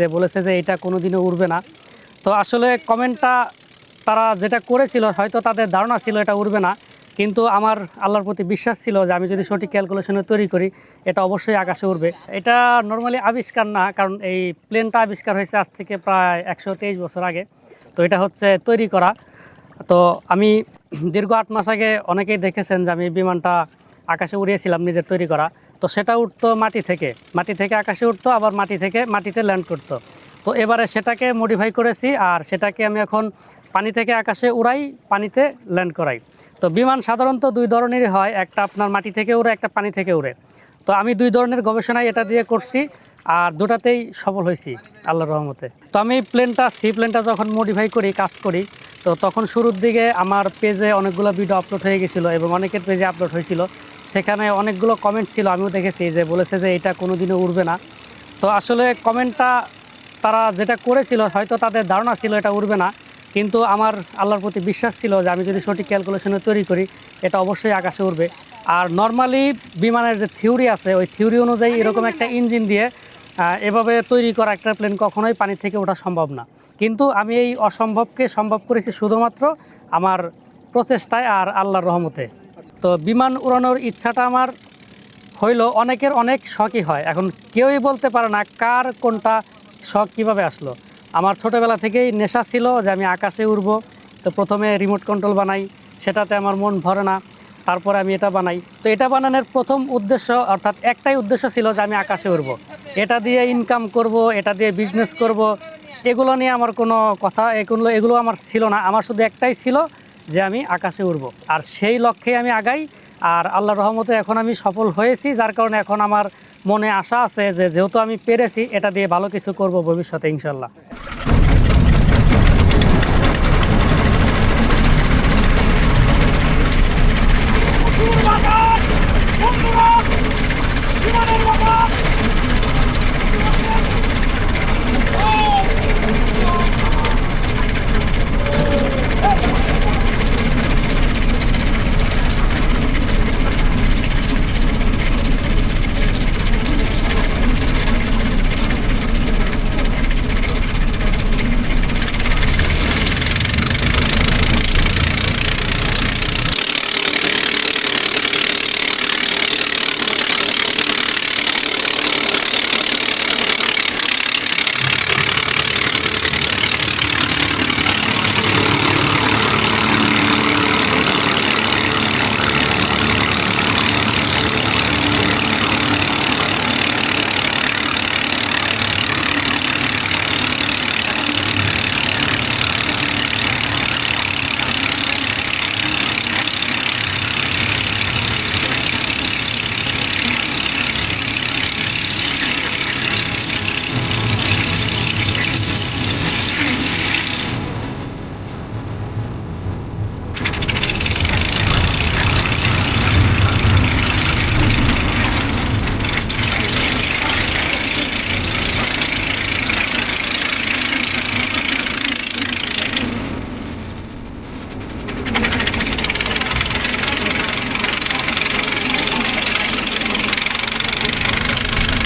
যে বলেছে যে এটা কোনোদিনও উড়বে না। তো আসলে কমেন্টটা তারা যেটা করেছিল, হয়তো তাদের ধারণা ছিল এটা উড়বে না। কিন্তু আমার আল্লাহর প্রতি বিশ্বাস ছিল যে আমি যদি সঠিক ক্যালকুলেশনে তৈরি করি, এটা অবশ্যই আকাশে উড়বে। এটা নর্মালি আবিষ্কার না, কারণ এই প্লেনটা আবিষ্কার হয়েছে আজ থেকে প্রায় একশো তেইশ বছর আগে। তো এটা হচ্ছে তৈরি করা। তো আমি দীর্ঘ আট মাস আগে অনেকেই দেখেছেন যে আমি বিমানটা আকাশে উড়িয়েছিলাম নিজের তৈরি করা। তো সেটা উঠতো মাটি থেকে। মাটি থেকে আকাশে উঠতো, আবার মাটি থেকে মাটিতে ল্যান্ড করতো। তো এবারে সেটাকে মডিফাই করেছি আর সেটাকে আমি এখন পানি থেকে আকাশে উড়াই, পানিতে ল্যান্ড করাই। তো বিমান সাধারণত দুই ধরনেরই হয়, একটা আপনার মাটি থেকে উড়ে, একটা পানি থেকে উড়ে। তো আমি দুই ধরনের গবেষণায় এটা দিয়ে করছি আর দুটাতেই সফল হয়েছি, আল্লাহর রহমতে। তো আমি প্লেনটা সি প্লেনটা যখন মডিফাই করি, কাজ করি, তো তখন শুরুর দিকে আমার পেজে অনেকগুলো ভিডিও আপলোড হয়ে গেছিল এবং অনেকের পেজে আপলোড হয়েছিল। সেখানে অনেকগুলো কমেন্ট ছিল, আমিও দেখেছি যে বলেছে যে এটা কোনোদিনও উড়বে না। তো আসলে কমেন্টটা তারা যেটা করেছিল, হয়তো তাদের ধারণা ছিল এটা উড়বে না, কিন্তু আমার আল্লাহর প্রতি বিশ্বাস ছিল যে আমি যদি সঠিক ক্যালকুলেশনে তৈরি করি, এটা অবশ্যই আকাশে উড়বে। আর নর্মালি বিমানের যে থিওরি আছে, ওই থিওরি অনুযায়ী এরকম একটা ইঞ্জিন দিয়ে এভাবে তৈরি করা একটা প্লেন কখনোই পানি থেকে ওঠা সম্ভব না। কিন্তু আমি এই অসম্ভবকে সম্ভব করেছি শুধুমাত্র আমার প্রচেষ্টায় আর আল্লাহর রহমতে। তো বিমান উড়ানোর ইচ্ছাটা আমার হইল, অনেকের অনেক শখই হয়। এখন কেউই বলতে পারে না কার কোনটা শখ কীভাবে আসলো। আমার ছোটোবেলা থেকেই নেশা ছিল যে আমি আকাশে উড়বো, তো প্রথমে রিমোট কন্ট্রোল বানাই, সেটাতে আমার মন ভরে না, তারপরে আমি এটা বানাই। তো এটা বানানোর প্রথম উদ্দেশ্য, অর্থাৎ একটাই উদ্দেশ্য ছিল যে আমি আকাশে উড়বো। এটা দিয়ে ইনকাম করব, এটা দিয়ে বিজনেস করব, এগুলো নিয়ে আমার কোনো কথা এগুলো এগুলো আমার ছিল না। আমার শুধু একটাই ছিল যে আমি আকাশে উঠব আর সেই লক্ষ্যে আমি আগাই। আর আল্লাহ রহমতে এখন আমি সফল হয়েছি, যার কারণে এখন আমার মনে আশা আছে যে যেহেতু আমি পেরেছি, এটা দিয়ে ভালো কিছু করব ভবিষ্যতে ইনশাল্লাহ।